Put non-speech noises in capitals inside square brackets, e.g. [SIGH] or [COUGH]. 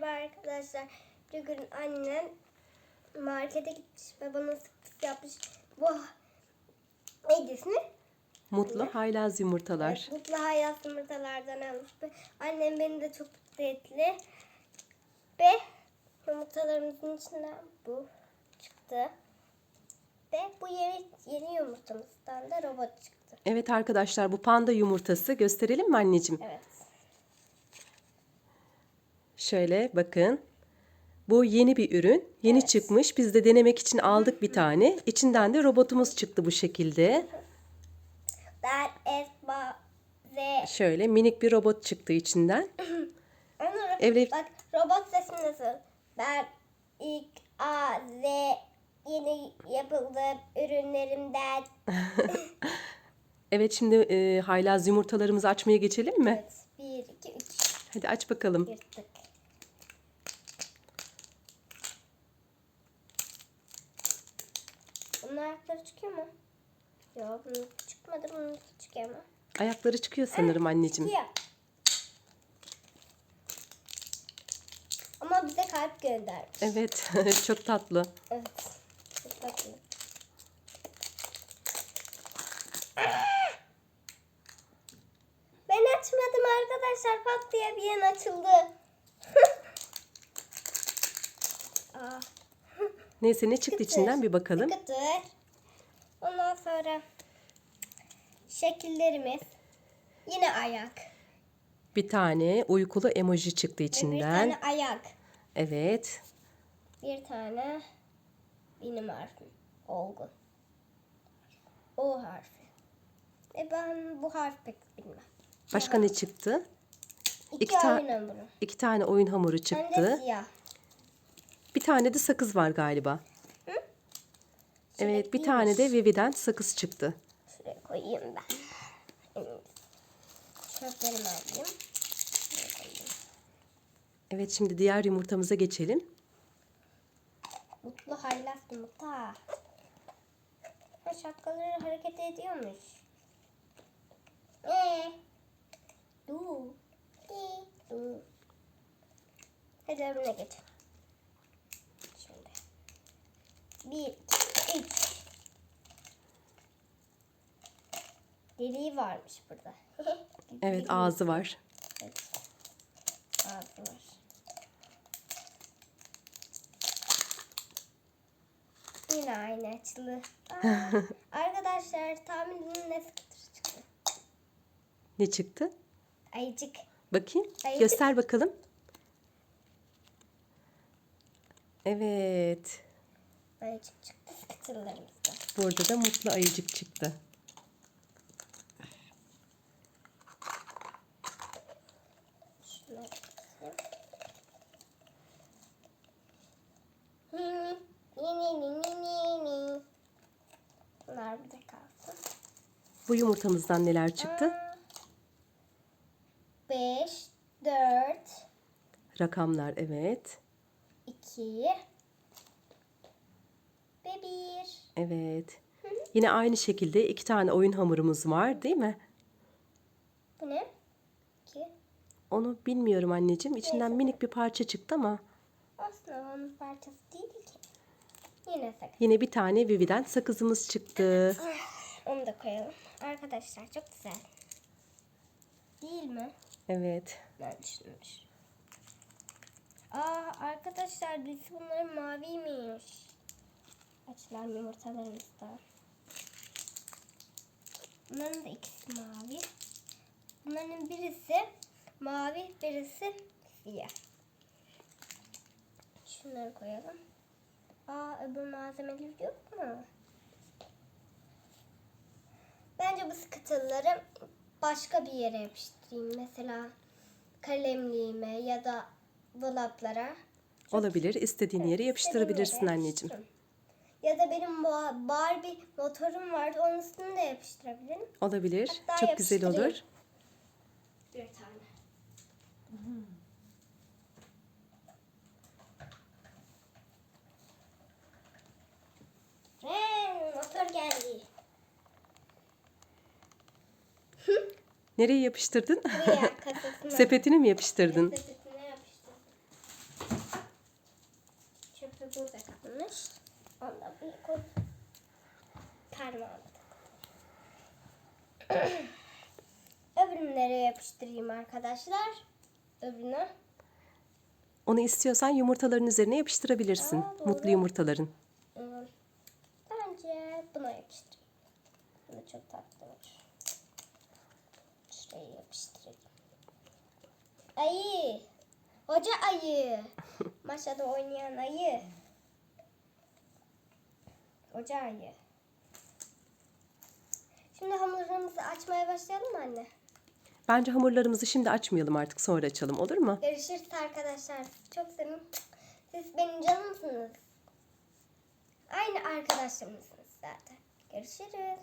Merhaba arkadaşlar. Bugün annem markete gitmiş ve bana sürpriz yapmış. Bu ismi? Mutlu haylaz yumurtalar. Mutlu hayat yumurtalardan almış. Ve Annem beni de çok mutlu etti. Ve yumurtalarımızın içinden bu çıktı. Ve bu yeni, yeni yumurtamızdan da robot çıktı. Evet arkadaşlar bu panda yumurtası gösterelim mi anneciğim? Evet. Şöyle bakın. Bu yeni bir ürün. Yeni çıkmış. Biz de denemek için aldık bir tane. İçinden de robotumuz çıktı bu şekilde. Şöyle minik bir robot çıktı içinden. [CLEARS THROAT] Evle- bak robot sesi nasıl? Ben ilk A Z yeni yapıldığım ürünlerimden [LAUGHS] Evet şimdi e, haylaz yumurtalarımızı açmaya geçelim mi? Evet, bir, iki, üç Hadi aç bakalım. yırttık. Bunun ayakları çıkıyor mu? Yok bunun çıkmadı bunun çıkıyor mu? Ayakları çıkıyor sanırım anneciğim. Çıkıyor. Ama bize kalp göndermiş. Evet [LAUGHS] çok tatlı. Evet. Çok tatlı. Ben açmadım arkadaşlar. Pat diye bir yan açıldı. Aa, [LAUGHS] Neyse ne çıktı içinden bir bakalım. Kıtır. Ondan sonra şekillerimiz. Yine ayak. Bir tane uykulu emoji çıktı Ve bir içinden. tane ayak. Evet. Bir tane benim harfim. Olgun. O harfi. E ben bu harfi pek bilmem. Başka ne çıktı? İki, İki oyun hamuru. İki tane oyun hamuru Hem de çıktı. siyah. Bir tane de sakız var galiba. Evet bir tane de Vivi'den sakız çıktı. Şuraya koyayım ben. Çöplerimi alayım. Evet şimdi diğer yumurtamıza geçelim. Mutlu haylaz yumurta. Ha şapkaları hareket ediyormuş. Ee, du, di, du. Hadi öbürüne geç. Şimdi. Bir, iki, üç. Deliği varmış burada. [LAUGHS] Evet ağzı var. Evet. Ağzı var. Yine aynı açılı. [LAUGHS] Arkadaşlar tahmin edin ne sıkıntı çıktı. Ne çıktı? Ayıcık. Bakayım. Ayıcık. Göster bakalım. Evet. Ayıcık çıktı Burada da mutlu ayıcık çıktı. Bunlar burada kalsın. Bu yumurtamızdan neler çıktı? 5, 4 Rakamlar evet. 2 Evet. Yine aynı şekilde iki tane oyun hamurumuz var değil mi? Bu ne? İki. Onu bilmiyorum anneciğim. İçinden Neyse. minik bir parça çıktı ama Aslında onun parçası değil ki. Yine sakın. yine bir tane Vivi'den sakızımız çıktı. Onu da koyalım. Arkadaşlar çok güzel. Değil mi? Evet. Ben düşünmüş. Aa arkadaşlar biz bunların maviymiş. Açılan yumurtalarımızda. Bunların da ikisi mavi. Bunların birisi mavi, birisi siyah. Şunları koyalım. Aa öbür malzemeler yok mu? Bence bu skıtılları başka bir yere yapıştırayım. Mesela kalemliğime ya da dolaplara. Olabilir. İstediğin yere yapıştırabilirsin anneciğim. Ya da benim bu Barbie motorum vardı. Onun üstüne de yapıştırabilirim. Olabilir. Hatta Çok güzel olur. Bir tane. Ren, motor geldi. Nereye yapıştırdın? Buraya. [LAUGHS] Sepetine mi yapıştırdın? Sepetine parmağıma tak. [CLEARS THROAT] Öbürünü nereye yapıştırayım arkadaşlar? Öbürünü. Onu istiyorsan yumurtaların üzerine yapıştırabilirsin. Aa, doğru. Mutlu yumurtaların. Bence buna yapıştırayım. Bunu çok tatlı olur. Şuraya yapıştırayım. Ayı. Hoca ayı. [LAUGHS] Maşada oynayan ayı. Hoca ayı. Şimdi hamurlarımızı açmaya başlayalım mı anne? Bence hamurlarımızı şimdi açmayalım artık sonra açalım olur mu? Görüşürüz arkadaşlar. Çok sevin. Siz benim canımsınız. Aynı arkadaşlarımsınız zaten. Görüşürüz.